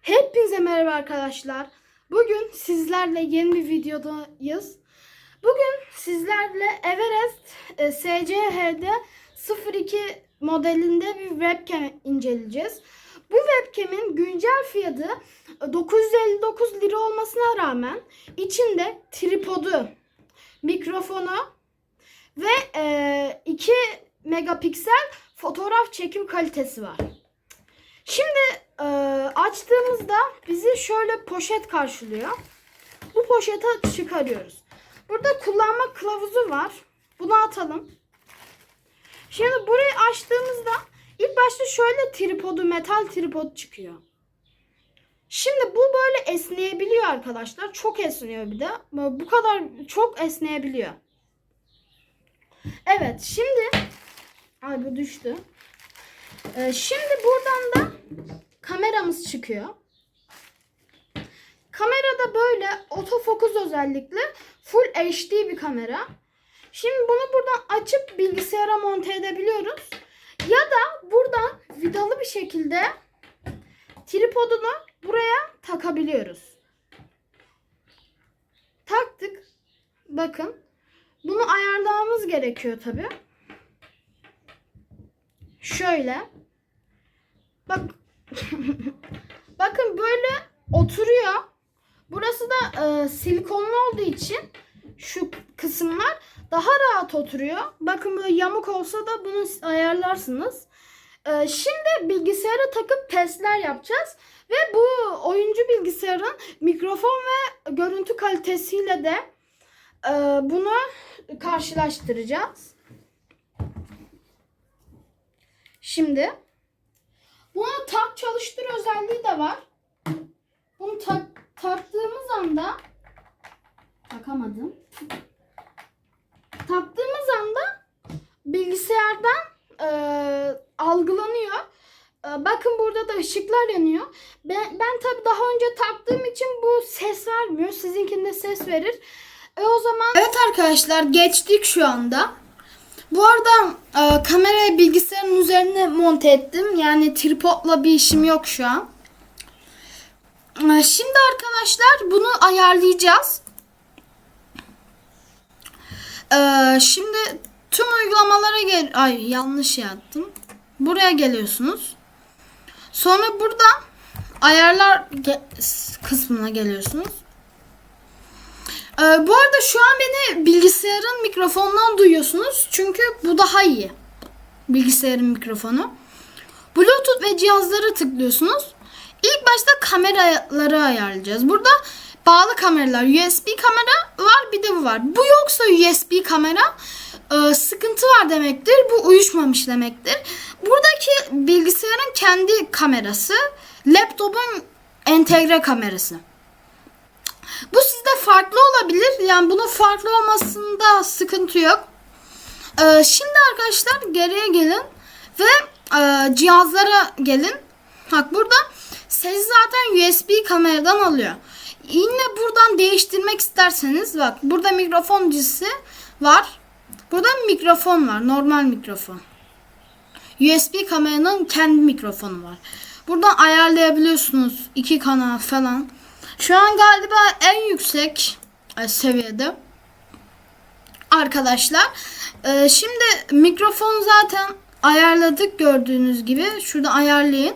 Hepinize merhaba arkadaşlar. Bugün sizlerle yeni bir videodayız. Bugün sizlerle Everest e, SCHD 02 modelinde bir webcam inceleyeceğiz. Bu webcam'in güncel fiyatı e, 959 lira olmasına rağmen içinde tripodu, mikrofonu ve e, 2 megapiksel fotoğraf çekim kalitesi var. Şimdi e, açtığımızda bizi şöyle poşet karşılıyor. Bu poşeti çıkarıyoruz. Burada kullanma kılavuzu var. Bunu atalım. Şimdi burayı açtığımızda ilk başta şöyle tripodu, metal tripod çıkıyor. Şimdi bu böyle esneyebiliyor arkadaşlar. Çok esniyor bir de. Bu kadar çok esneyebiliyor. Evet şimdi ay bu düştü. Ee, şimdi buradan da kameramız çıkıyor. Kamera da böyle otofokus özellikle full HD bir kamera. Şimdi bunu buradan açıp bilgisayara monte edebiliyoruz. Ya da buradan vidalı bir şekilde tripodunu buraya takabiliyoruz. Taktık. Bakın. Bunu ayarlamamız gerekiyor tabi. Şöyle. Bak. Bakın böyle oturuyor. Burası da e, silikonlu olduğu için şu kısımlar daha rahat oturuyor. Bakın böyle yamuk olsa da bunu ayarlarsınız. E, şimdi bilgisayara takıp testler yapacağız. Ve bu oyuncu bilgisayarın mikrofon ve görüntü kalitesiyle de e, bunu karşılaştıracağız. Şimdi bunu tak çalıştır özelliği de var. Bunu tak, taktığımız anda takamadım. Taktığımız anda bilgisayardan e, algılanıyor. E, bakın burada da ışıklar yanıyor. Ben, ben tabii daha önce taktığım için bu ses vermiyor. Sizinkinde ses verir. E o zaman Evet arkadaşlar geçtik şu anda. Bu arada e, kamerayı bilgisayarın üzerine monte ettim. Yani tripodla bir işim yok şu an. E, şimdi arkadaşlar bunu ayarlayacağız. E, şimdi tüm uygulamalara gel... Ay yanlış yaptım. Buraya geliyorsunuz. Sonra burada ayarlar ge- kısmına geliyorsunuz. Ee, bu arada şu an beni bilgisayarın mikrofonundan duyuyorsunuz. Çünkü bu daha iyi. Bilgisayarın mikrofonu. Bluetooth ve cihazlara tıklıyorsunuz. İlk başta kameraları ayarlayacağız. Burada bağlı kameralar, USB kamera var bir de bu var. Bu yoksa USB kamera e, sıkıntı var demektir. Bu uyuşmamış demektir. Buradaki bilgisayarın kendi kamerası, laptopun entegre kamerası. Bu sizde farklı olabilir. Yani bunun farklı olmasında sıkıntı yok. Ee, şimdi arkadaşlar geriye gelin ve e, cihazlara gelin. Bak burada ses zaten USB kameradan alıyor. Yine buradan değiştirmek isterseniz bak burada mikrofon dizisi var. Burada mikrofon var. Normal mikrofon. USB kameranın kendi mikrofonu var. Buradan ayarlayabiliyorsunuz. iki kanal falan. Şu an galiba en yüksek e, seviyede. Arkadaşlar. E, şimdi mikrofon zaten ayarladık gördüğünüz gibi. Şurada ayarlayın.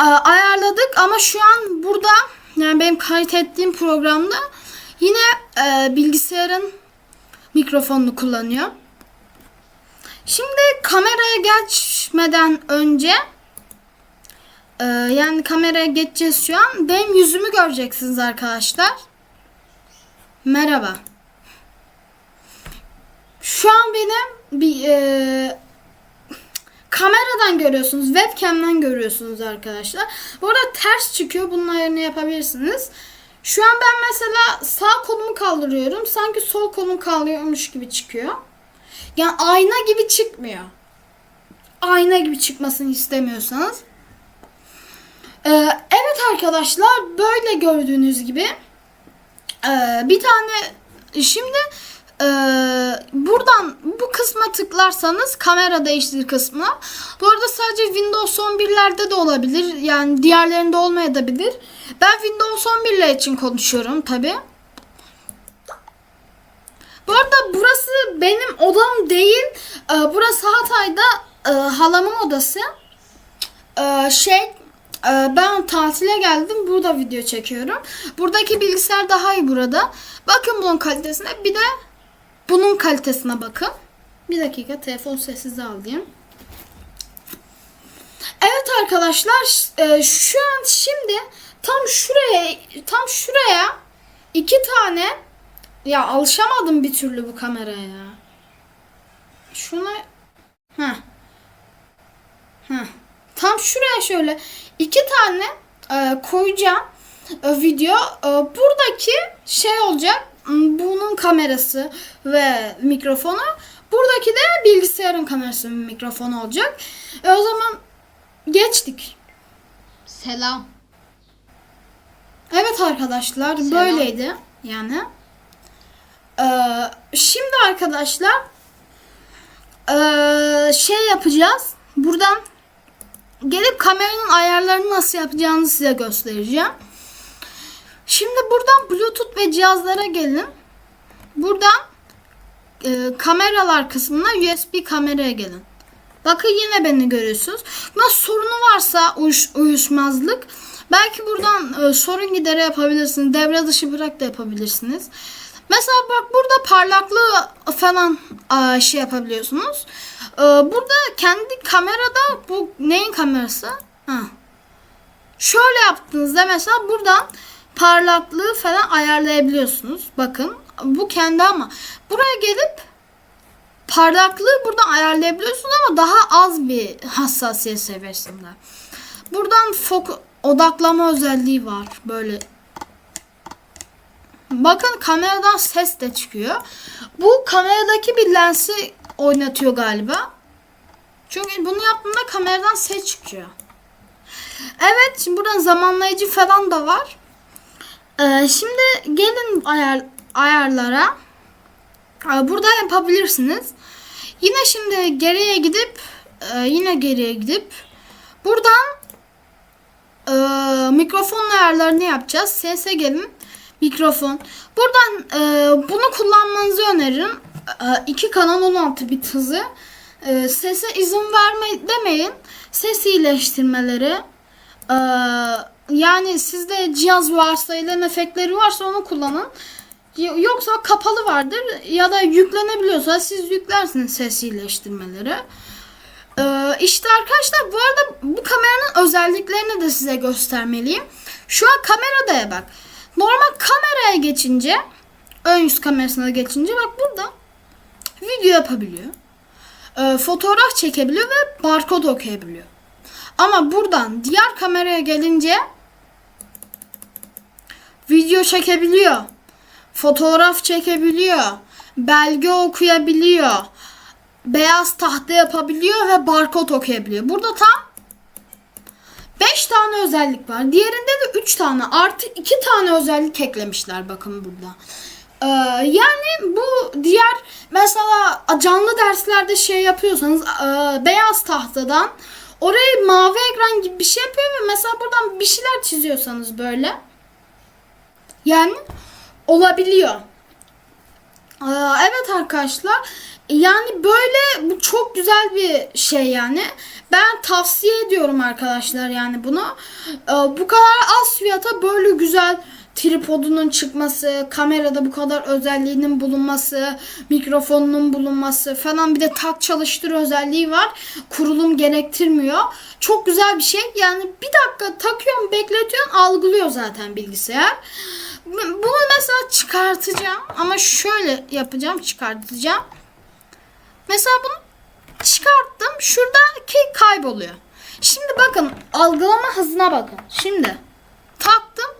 E, ayarladık ama şu an burada yani benim kayıt ettiğim programda yine bilgisayarın mikrofonunu kullanıyor. Şimdi kameraya geçmeden önce ee, yani kameraya geçeceğiz şu an. Benim yüzümü göreceksiniz arkadaşlar. Merhaba. Şu an benim bir e, kameradan görüyorsunuz. Webcam'den görüyorsunuz arkadaşlar. Bu arada ters çıkıyor. Bunun ayarını yapabilirsiniz. Şu an ben mesela sağ kolumu kaldırıyorum. Sanki sol kolum kaldırıyormuş gibi çıkıyor. Yani ayna gibi çıkmıyor. Ayna gibi çıkmasını istemiyorsanız ee, evet arkadaşlar böyle gördüğünüz gibi ee, bir tane şimdi Ee, buradan bu kısma tıklarsanız kamera değiştir kısmına. Bu arada sadece Windows 11'lerde de olabilir. Yani diğerlerinde olmayabilir. Ben Windows 11'ler için konuşuyorum tabi. Bu arada burası benim odam değil. Ee, burası Hatay'da e, halamın odası. Ee, şey e, ben tatile geldim. Burada video çekiyorum. Buradaki bilgisayar daha iyi burada. Bakın bunun kalitesine. Bir de bunun kalitesine bakın. Bir dakika telefon sessize alayım. Evet arkadaşlar e, şu an şimdi tam şuraya tam şuraya iki tane ya alışamadım bir türlü bu kameraya ya. Şuna ha ha tam şuraya şöyle iki tane e, koyacağım e, video. E, buradaki şey olacak bunun kamerası ve mikrofonu. Buradaki de bilgisayarın kamerası ve mikrofonu olacak. E, o zaman geçtik. Selam. Evet arkadaşlar Selam. böyleydi yani. Ee, şimdi arkadaşlar ee, şey yapacağız. Buradan gelip kameranın ayarlarını nasıl yapacağını size göstereceğim. Şimdi buradan Bluetooth ve cihazlara gelin. Buradan e, kameralar kısmına USB kameraya gelin. Bakın yine beni görüyorsunuz. Nasıl sorunu varsa uyuş, uyuşmazlık belki buradan e, sorun gideri yapabilirsiniz. Devre dışı bırak da yapabilirsiniz. Mesela bak burada parlaklığı falan e, şey yapabiliyorsunuz. E, burada kendi kamerada bu neyin kamerası? Ha. Şöyle yaptığınızda mesela buradan parlaklığı falan ayarlayabiliyorsunuz. Bakın bu kendi ama buraya gelip parlaklığı buradan ayarlayabiliyorsunuz ama daha az bir hassasiyet seviyesinde. Buradan fok odaklama özelliği var. Böyle Bakın kameradan ses de çıkıyor. Bu kameradaki bir lensi oynatıyor galiba. Çünkü bunu yaptığımda kameradan ses çıkıyor. Evet şimdi buradan zamanlayıcı falan da var. Ee, şimdi gelin ayar, ayarlara. Ee, burada yapabilirsiniz. Yine şimdi geriye gidip e, yine geriye gidip buradan e, mikrofon ayarlarını yapacağız. Sese gelin. Mikrofon. Buradan e, bunu kullanmanızı öneririm. E, 2 kanal 16 bit hızı. E, sese izin verme demeyin. Ses iyileştirmeleri. E, yani sizde cihaz varsa, ilen efektleri varsa onu kullanın. Yoksa kapalı vardır ya da yüklenebiliyorsa siz yüklersiniz ses iyileştirmeleri. Ee, işte arkadaşlar bu arada bu kameranın özelliklerini de size göstermeliyim. Şu an kameradaya bak. Normal kameraya geçince ön yüz kamerasına geçince bak burada video yapabiliyor. Ee, fotoğraf çekebiliyor ve barkod okuyabiliyor. Ama buradan diğer kameraya gelince video çekebiliyor. Fotoğraf çekebiliyor. Belge okuyabiliyor. Beyaz tahta yapabiliyor ve barkod okuyabiliyor. Burada tam 5 tane özellik var. Diğerinde de 3 tane artı 2 tane özellik eklemişler bakın burada. Ee, yani bu diğer mesela canlı derslerde şey yapıyorsanız e, beyaz tahtadan orayı mavi ekran gibi bir şey yapıyor ve mesela buradan bir şeyler çiziyorsanız böyle yani olabiliyor. Aa, evet arkadaşlar. Yani böyle bu çok güzel bir şey yani. Ben tavsiye ediyorum arkadaşlar yani bunu. Ee, bu kadar az fiyata böyle güzel tripodunun çıkması, kamerada bu kadar özelliğinin bulunması, mikrofonunun bulunması falan bir de tak çalıştır özelliği var. Kurulum gerektirmiyor. Çok güzel bir şey. Yani bir dakika takıyorsun, bekletiyorsun, algılıyor zaten bilgisayar. Bunu mesela çıkartacağım ama şöyle yapacağım, çıkartacağım. Mesela bunu çıkarttım. Şuradaki kayboluyor. Şimdi bakın algılama hızına bakın. Şimdi taktım.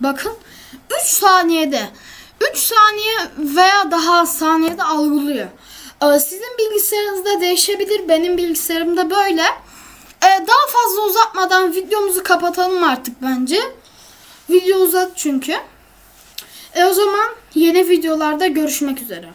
Bakın 3 saniyede 3 saniye veya daha saniyede algılıyor. Ee, Sizin bilgisayarınızda değişebilir. Benim bilgisayarımda böyle. Ee, Daha fazla uzatmadan videomuzu kapatalım artık bence. Video uzat çünkü. E o zaman yeni videolarda görüşmek üzere.